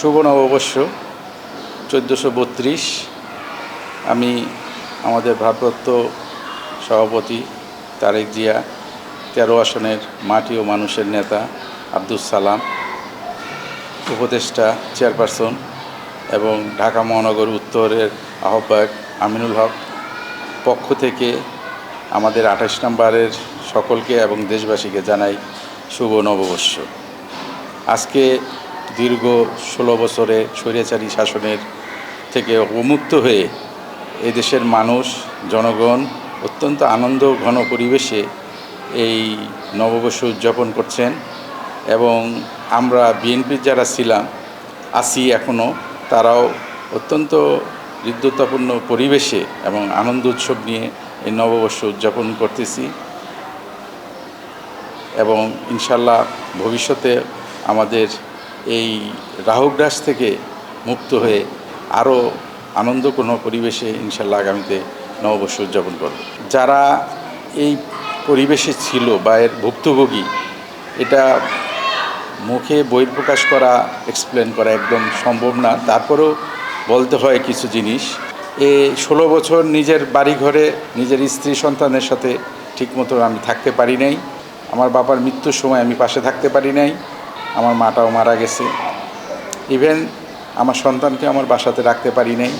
শুভ নববর্ষ চোদ্দোশো বত্রিশ। আমি আমাদের ভারপ্রাপ্ত সভাপতি তারেক জিয়া, তেরো আসনের মাটি ও মানুষের নেতা আব্দুল সালাম, উপদেষ্টা চেয়ারপারসন এবং ঢাকা মহানগর উত্তরের আহ্বায়ক আমিনুল হক পক্ষ থেকে আমাদের আঠাশ নম্বরের সকলকে এবং দেশবাসীকে জানাই শুভ নববর্ষ আজকে দীর্ঘ ষোলো বছরে স্বৈরাচারী শাসনের থেকে অবমুক্ত হয়ে এদেশের মানুষ, জনগণ অত্যন্ত আনন্দ ঘন পরিবেশে এই নববর্ষ উদযাপন করছেন এবং আমরা বিএনপির যারা ছিলাম, আছি এখনও তারাও অত্যন্ত হৃদ্যতাপূর্ণ পরিবেশে এবং আনন্দ উৎসব নিয়ে এই নববর্ষ উদযাপন করতেছি এবং ইনশাল্লাহ ভবিষ্যতে আমাদের এই রাহুগ্রাস থেকে মুক্ত হয়ে আরও আনন্দপূর্ণ পরিবেশে ইনশাল্লাহ আগামীতে নববর্ষ উদযাপন করব। যারা এই পরিবেশে ছিল বা এর ভুক্তভোগী, এটা মুখে বহির্প্রকাশ করা এক্সপ্লেন করা একদম সম্ভব না। তারপরেও বলতে হয় কিছু জিনিস। এ ষোলো বছর নিজের বাড়ি ঘরে নিজের স্ত্রী সন্তানের সাথে ঠিকমতো আমি থাকতে পারি নাই। আমার বাবার মৃত্যুর সময় আমি পাশে থাকতে পারি নাই। আমার মাটাও মারা গেছে। ইভেন আমার সন্তানকে আমার বাসাতে রাখতে পারি নাই,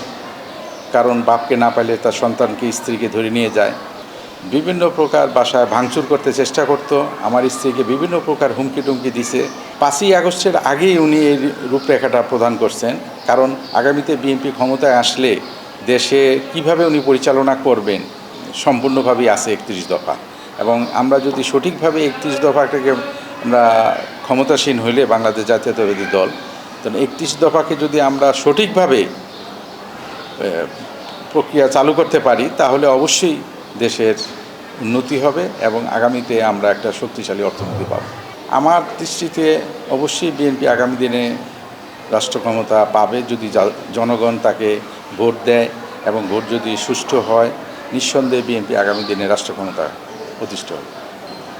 কারণ বাপকে না পাইলে তার সন্তানকে স্ত্রীকে ধরে নিয়ে যায়। বিভিন্ন প্রকার বাসায় ভাঙচুর করতে চেষ্টা করতো, আমার স্ত্রীকে বিভিন্ন প্রকার হুমকি টুমকি দিছে। পাঁচই আগস্টের আগেই উনি এই রূপরেখাটা প্রদান করছেন, কারণ আগামীতে বিএনপি ক্ষমতায় আসলে দেশে কীভাবে উনি পরিচালনা করবেন, সম্পূর্ণভাবেই আছে একত্রিশ দফা। এবং আমরা যদি সঠিকভাবে একত্রিশ দফাটাকে আমরা ক্ষমতাসীন হইলে বাংলাদেশ জাতীয়তাবাদী দল তো একত্রিশ দফাকে যদি আমরা সঠিকভাবে প্রক্রিয়া চালু করতে পারি, তাহলে অবশ্যই দেশের উন্নতি হবে এবং আগামীতে আমরা একটা শক্তিশালী অর্থনীতি পাব। আমার দৃষ্টিতে অবশ্যই বিএনপি আগামী দিনে রাষ্ট্র ক্ষমতা পাবে যদি জনগণ তাকে ভোট দেয় এবং ভোট যদি সুষ্ঠু হয়, নিঃসন্দেহে বিএনপি আগামী দিনে রাষ্ট্র ক্ষমতা প্রতিষ্ঠ হবে।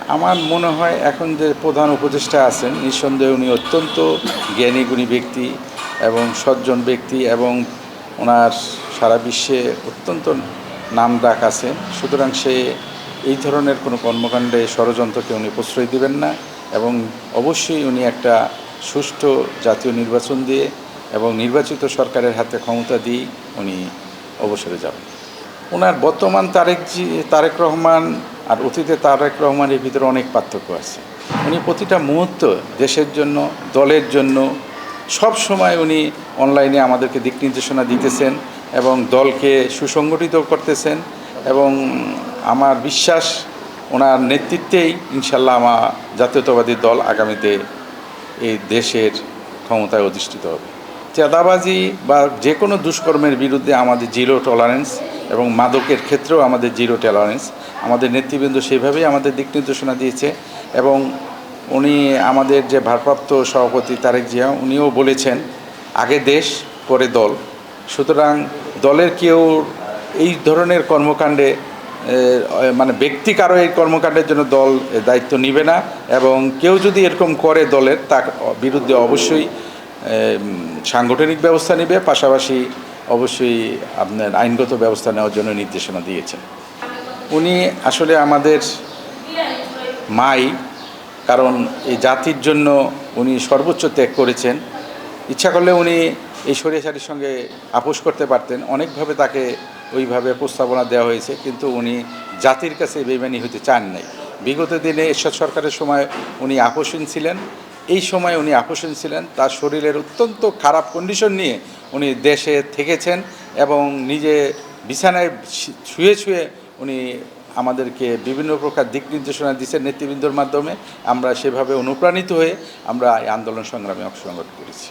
আমার মনে হয় এখন যে প্রধান উপদেষ্টা আছেন, নিঃসন্দেহে উনি অত্যন্ত জ্ঞানী গুণী ব্যক্তি এবং সজ্জন ব্যক্তি এবং ওনার সারা বিশ্বে অত্যন্ত নাম ডাক আছে সুতরাং সে এই ধরনের কোনো কর্মকাণ্ডে, ষড়যন্ত্রকে উনি প্রশ্রয় দিবেন না এবং অবশ্যই উনি একটা সুষ্ঠু জাতীয় নির্বাচন দিয়ে এবং নির্বাচিত সরকারের হাতে ক্ষমতা দিয়ে উনি অবসরে যাবেন। ওনার বর্তমান তারেক জি, তারেক রহমান আর অতীতে তারেক রহমানের ভিতরে অনেক পার্থক্য আছে। উনি প্রতিটা মুহূর্ত দেশের জন্য, দলের জন্য, সব সময় উনি অনলাইনে আমাদেরকে দিক নির্দেশনা দিতেছেন এবং দলকে সুসংগঠিত করতেছেন এবং আমার বিশ্বাস, ওনার নেতৃত্বেই ইনশাল্লাহ আমার জাতীয়তাবাদী দল আগামীতে এই দেশের ক্ষমতায় অধিষ্ঠিত হবে। চাঁদাবাজি বা যে কোনো দুষ্কর্মের বিরুদ্ধে আমাদের জিরো টলারেন্স এবং মাদকের ক্ষেত্রেও আমাদের জিরো টলারেন্স আমাদের নেতৃবৃন্দ সেইভাবেই আমাদের দিক নির্দেশনা দিয়েছে এবং উনি আমাদের যে ভারপ্রাপ্ত সভাপতি তারেক জিয়া, উনিও বলেছেন, আগে দেশ, পরে দল। সুতরাং দলের কেউ এই ধরনের কর্মকাণ্ডে মানে ব্যক্তি কারও এই কর্মকাণ্ডের জন্য দল দায়িত্ব নিবে না এবং কেউ যদি এরকম করে দলের, তার বিরুদ্ধে অবশ্যই সাংগঠনিক ব্যবস্থা নেবে। পাশাপাশি অবশ্যই আপনার আইনগত ব্যবস্থা নেওয়ার জন্য নির্দেশনা দিয়েছেন। উনি আসলে আমাদের মাই, কারণ এই জাতির জন্য উনি সর্বোচ্চ ত্যাগ করেছেন। ইচ্ছা করলে উনি এই সরিয়াসারির সঙ্গে আপোষ করতে পারতেন। অনেকভাবে তাকে ওইভাবে প্রস্তাবনা দেওয়া হয়েছে, কিন্তু উনি জাতির কাছে বেমানি হতে চান নাই। বিগত দিনে এরশাদ সরকারের সময় উনি আপোষহীন ছিলেন। এই সময় উনি আকর্ষণ ছিলেন। তার শরীরের অত্যন্ত খারাপ কন্ডিশন নিয়ে উনি দেশে থেকেছেন এবং নিজে বিছানায় ছুঁয়ে ছুঁয়ে উনি আমাদেরকে বিভিন্ন প্রকার দিক নির্দেশনা দিচ্ছেন নেতৃবৃন্দর মাধ্যমে। আমরা সেভাবে অনুপ্রাণিত হয়ে আমরা এই আন্দোলন সংগ্রামে অংশগ্রহণ করেছি।